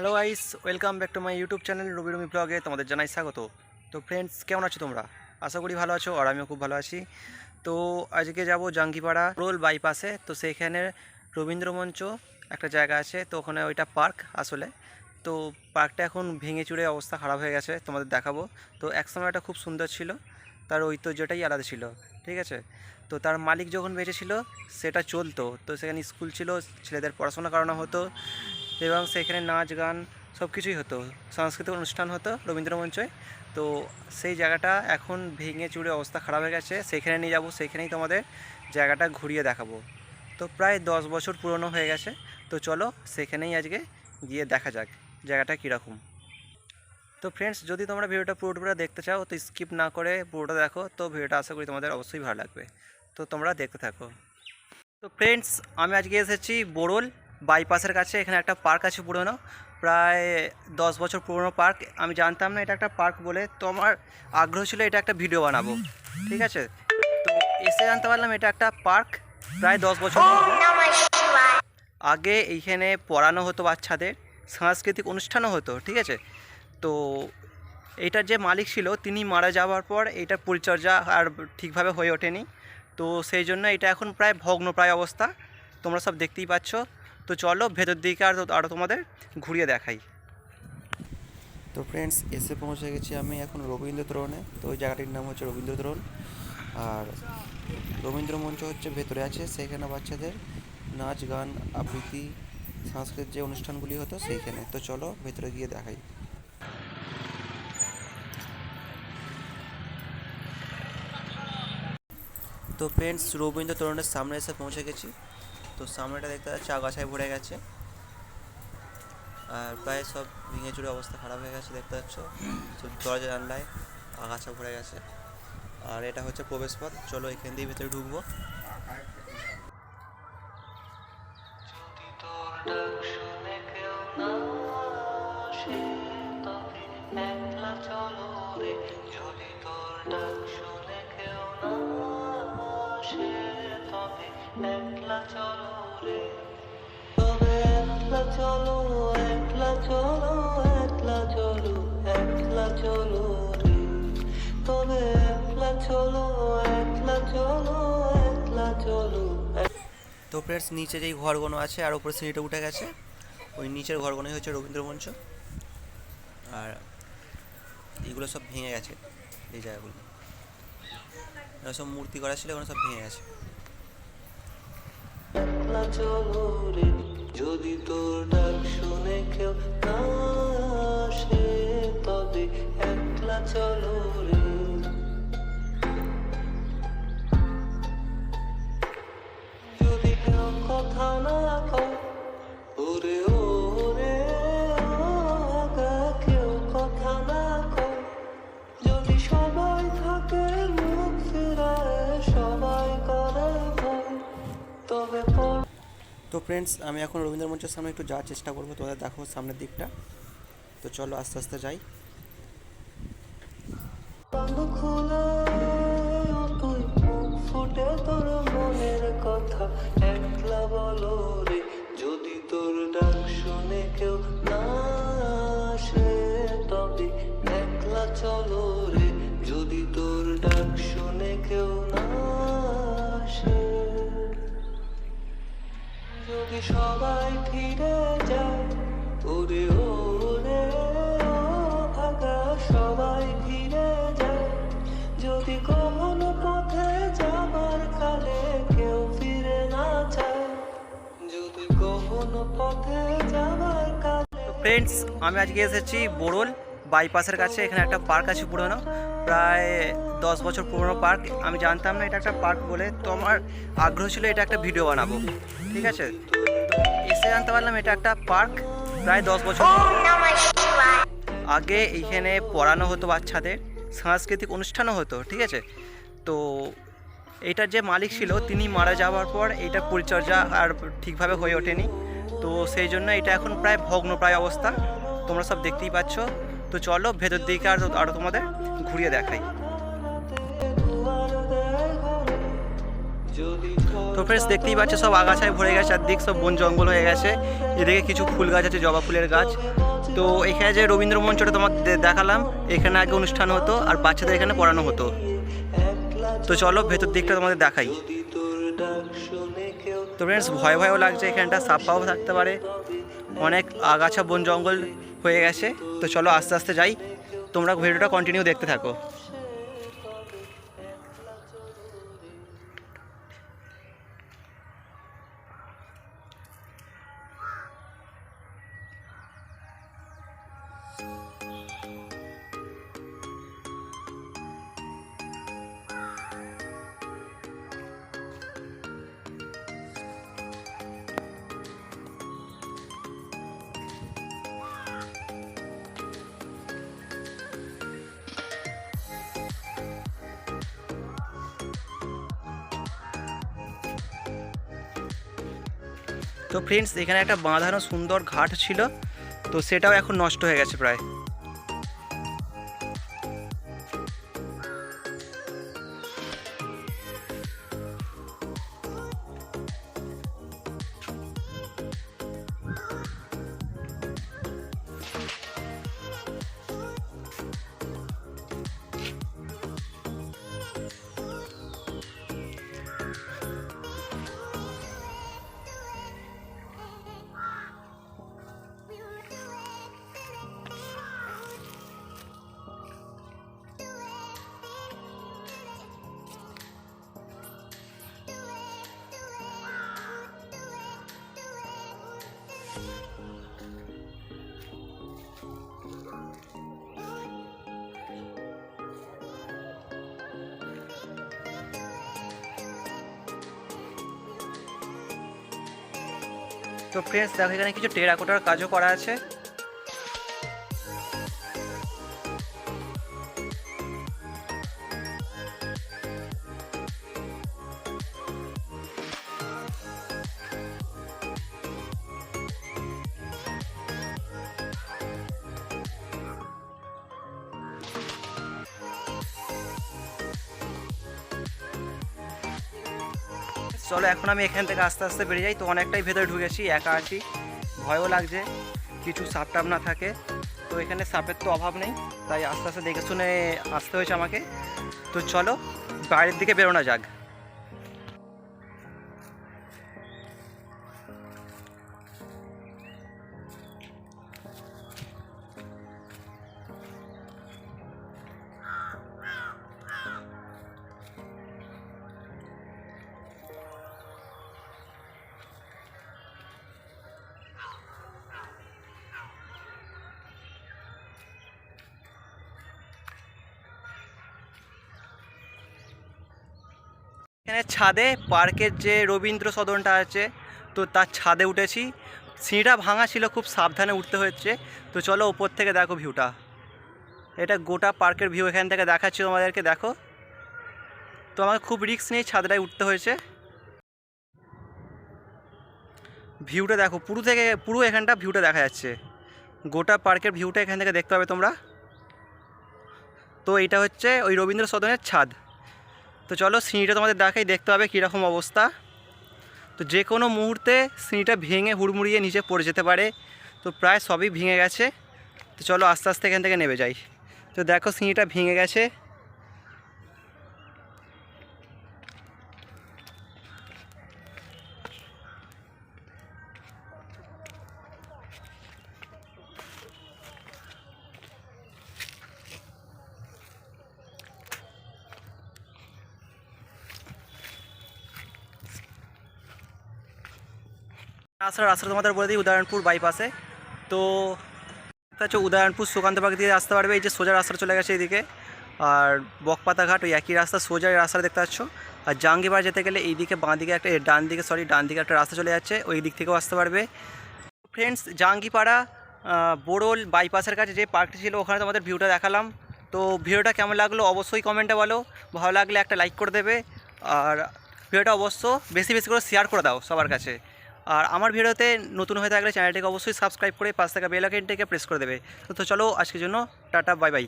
Hello guys welcome back to my YouTube channel Rabi Rami ব্লগে, তোমাদের জানাই স্বাগত। তো ফ্রেন্ডস কেমন আছো তোমরা? আশা করি ভালো আছো আর আমিও খুব ভালো আছি। তো আজকে যাব জাঙ্গিপাড়া রোল বাইপাসে, তো সেইখানে রবীন্দ্র মঞ্চ একটা জায়গা আছে, তো ওখানে ওইটা পার্ক আসলে। তো পার্কটা এখন ভেঙে চুরে অবস্থা খারাপ হয়ে গেছে, তোমাদের দেখাবো। তো একসময় এটা খুব সুন্দর ছিল, তার ঐতিহ্যটাই আলাদা ছিল, ঠিক আছে? তো তার মালিক যখন বেঁচে ছিল, সেটা চলতো। তো সেখানে স্কুল ছিল, ছেলেদের পড়াশোনা করানো হতো। এবং সেখানে নাচ, গান সব কিছুই হতো। সাংস্কৃতিক অনুষ্ঠান হতো রবীন্দ্র মঞ্চে তো সেই জায়গাটা এখন ভেঙে চুরে অবস্থা খারাপ হয়ে গেছে। সেখানে নিয়ে যাব, সেখানেই তোমাদের জায়গাটা ঘুরিয়ে দেখাবো। তো প্রায় দশ বছর পুরনো হয়ে গেছে। তো চলো সেখানেই আজকে গিয়ে দেখা যাক জায়গাটা কীরকম। তো ফ্রেন্ডস যদি তোমরা ভিডিওটা পুরোটা দেখতে চাও, তো স্কিপ না করে পুরোটা দেখো। তো ভিডিওটা আশা করি তোমাদের অবশ্যই ভালো লাগবে। তো তোমরা দেখতে থাকো। তো ফ্রেন্ডস আমি আজকে এসেছি বোরল বাইপাসের কাছে, এখানে একটা পার্ক আছে পুরনো, প্রায় দশ বছর পুরনো পার্ক। আমি জানতাম না এটা একটা পার্ক বলে, তো আমার আগ্রহ ছিল এটা একটা ভিডিও বানাবো, ঠিক আছে? তো এসে জানতে পারলাম এটা একটা পার্ক, প্রায় দশ বছর। আগে এইখানে পড়ানো হতো বাচ্চাদের, সাংস্কৃতিক অনুষ্ঠানও হতো, ঠিক আছে? তো এইটার যে মালিক ছিল, তিনি মারা যাওয়ার পর এইটার পরিচর্যা আর ঠিকভাবে হয়ে ওঠেনি। তো সেই জন্য এটা এখন প্রায় ভগ্নপ্রায় অবস্থা, তোমরা সব দেখতেই পাচ্ছ। তো চলো ভেতর দিকে আর আরও তোমাদের ঘুরিয়ে দেখাই। তো ফ্রেন্ডস এসে পৌঁছে গেছি আমি এখন রবীন্দ্র তরণে তো ওই জায়গাটির নাম হচ্ছে রবীন্দ্র তরণ আর রবীন্দ্র মঞ্চ হচ্ছে ভেতরে আছে, সেখানে বাচ্চাদের নাচ, গান, আবৃত্তি, সাংস্কৃতিক যে অনুষ্ঠানগুলি হতো সেইখানে। তো চলো ভেতরে গিয়ে দেখাই। তো ফ্রেন্ডস রবীন্দ্র তরুণের সামনে এসে পৌঁছে গেছি। তো সামনেটা দেখতে পাচ্ছি, আগাছায় ভরে গেছে। আর প্রায় সব ভেঙে চুরে অবস্থা খারাপ হয়ে গেছে, দেখতে পাচ্ছ। তো দরজা জানলায় আগাছা ভরে গেছে। আর এটা হচ্ছে প্রবেশপথ চলো এখান দিয়ে ভেতরে ঢুকবো। চলো একলা চলো একলা একলা চলো রে চলো একলা চলো একলা তো ফ্রেন্ডস নিচে যেই ঘরগুলো আছে, আর উপরে সিঁড়িটা উঠে গেছে, ওই নিচের ঘরগুলোই হচ্ছে রবীন্দ্র মঞ্চ আর এগুলো সব ভেঙে গেছে, এই জায়গাগুলো। এগুলো সব মূর্তি করা ছিল ওগুলো সব ভেঙে গেছে। যদি তোর ডাক শুনে কেউ না আসে, তবে একলা চলো রে। যদি কেউ কথা না কয়, ওরে ওরে আগা, কেউ কথা না কয়। যদি সবাই থাকে মুখ ফিরায়, সবাই করে ভয়, তবে পর তো ফ্রেন্ডস আমি এখন রবীন্দ্র মঞ্চের সামনে একটু যাওয়ার চেষ্টা করব। তোমাদের দেখো সামনের দিকটা। তো চলো আস্তে আস্তে যাই। কথা। একলা বলো সবাই ফিরে যায়। ওরে ওরে ভাগা সবাই ফিরে যায়। যদি কখনো পথে যাবার কালে কেউ ফিরে না চায়, যদি কখনো পথে যাবার কালে ফ্রেন্ডস আমি আজকে এসেছি বোরল বাইপাসের কাছে। এখানে একটা পার্ক আছে পুরনো, প্রায় দশ বছর পুরনো পার্ক আমি জানতাম না এটা একটা পার্ক বলে, তো আমার আগ্রহ ছিল এটা একটা ভিডিও বানাবো। ঠিক আছে? জানতে পারলাম, এটা একটা পার্ক, প্রায় দশ বছর। আগে এইখানে পড়ানো হতো বাচ্চাদের, সাংস্কৃতিক অনুষ্ঠানও হতো, ঠিক আছে? তো এইটার যে মালিক ছিল, তিনি মারা যাওয়ার পর এইটার পরিচর্যা আর ঠিকভাবে হয়ে ওঠেনি। তো সেই জন্য এটা এখন প্রায় ভগ্নপ্রায় অবস্থা। তোমরা সব দেখতেই পাচ্ছ। তো চলো, ভেতর দিকে আর আরও তোমাদের ঘুরিয়ে দেখাই। তো ফ্রেন্ডস দেখতেই পাচ্ছে, সব আগাছায় ভরে গেছে চারদিক সব বন জঙ্গল হয়ে গেছে। এদিকে কিছু ফুল গাছ আছে, জবা ফুলের গাছ। তো এখানে যে রবীন্দ্র মঞ্চটা তোমাকে দেখালাম। এখানে আগে অনুষ্ঠান হতো, আর বাচ্চাদের এখানে পড়ানো হতো। তো চলো, ভেতর দিকটা তোমাদের দেখাই। তো ফ্রেন্ডস ভয় ভয়ও লাগছে এখানটা সাপ পাও থাকতে পারে। অনেক আগাছা বন জঙ্গল হয়ে গেছে। তো চলো, আস্তে আস্তে যাই। তোমরা ভিডিওটা কন্টিনিউ দেখতে থাকো। তো ফ্রেন্ডস এখানে একটা বাঁধানো সুন্দর ঘাট ছিল। তো সেটাও এখন নষ্ট হয়ে গেছে প্রায়। তো ফ্রেন্ডস দেখো এখানে কিছু টেরাকোটার কাজও করা আছে। চলো, এখন আমি এখান থেকে আস্তে আস্তে বেরিয়ে যাই। তো অনেকটাই ভেতরে ঢুকেছি একা আছি। ভয়ও লাগছে, কিছু সাপ টাপ না থাকে। তো এখানে সাপের তো অভাব নেই, তাই আস্তে আস্তে দেখে শুনে আসতে হয়েছে আমাকে। তো চলো, বাইরের দিকে বেরোনো যাক। এখানে ছাদে পার্কের যে রবীন্দ্র সদনটা আছে, তো তার ছাদে উঠেছি। সিঁড়িটা ভাঙা ছিল, খুব সাবধানে উঠতে হচ্ছে। তো চলো ওপর থেকে দেখো ভিউটা। এটা গোটা পার্কের ভিউ, এখান থেকে দেখাচ্ছি তোমাদেরকে, দেখো। তো আমাকে খুব রিস্ক নিয়ে ছাদটায় উঠতে হয়েছে। ভিউটা দেখো, পুরো থেকে, পুরো এখানটা ভিউটা দেখা যাচ্ছে। গোটা পার্কের ভিউটা এখান থেকে দেখতে পাবে তোমরা। তো এটা হচ্ছে ওই রবীন্দ্র সদনের ছাদ। তো চলো সিঁড়িটা তোমাদের দেখাই, দেখতে হবে কীরকম অবস্থা। তো যে কোনো মুহূর্তে সিঁড়িটা ভেঙে হুড়মুড়িয়ে নিচে পড়ে যেতে পারে, তো প্রায় সবই ভেঙে গেছে। তো চলো আস্তে আস্তে এখান থেকে নেমে যাই। তো দেখো সিঁড়িটা ভেঙে গেছে। রাস্তা রাস্তা তোমাদের বলে দিই, উদয়নপুর বাইপাসে তো হচ্ছে উদয়নপুর সুকান্ত পার্ক দিয়ে আসতে পারবে, এই যে সোজা রাস্তা চলে গেছে এইদিকে আর বকপাতাঘাট, ওই একই রাস্তা সোজা এই রাস্তা দেখতে পাচ্ছ। আর জাঙ্গিবার যেতে গেলে এইদিকে বাঁ দিকে একটা ডান দিকে সরি ডান দিকে একটা রাস্তা চলে যাচ্ছে, ওই দিক থেকেও আসতে পারবে। ফ্রেন্ডস জাঙ্গিপাড়া বোরল বাইপাসের কাছে যে পার্কটি ছিল, ওখানে তোমাদের ভিউটা দেখালাম। তো ভিডিওটা কেমন লাগল অবশ্যই কমেন্টে বলো। ভালো লাগলে একটা লাইক করে দেবে। আর ভিডিওটা অবশ্য বেশি বেশি করে শেয়ার করে দাও সবার কাছে। আর আমার ভিডিওতে নতুন হয়ে থাকলে চ্যানেলটিকে অবশ্যই সাবস্ক্রাইব করে পাশ থাকা বেল আইকনটিকে প্রেস করে দেবে। তো চলো, আজকের জন্য টাটা বাই বাই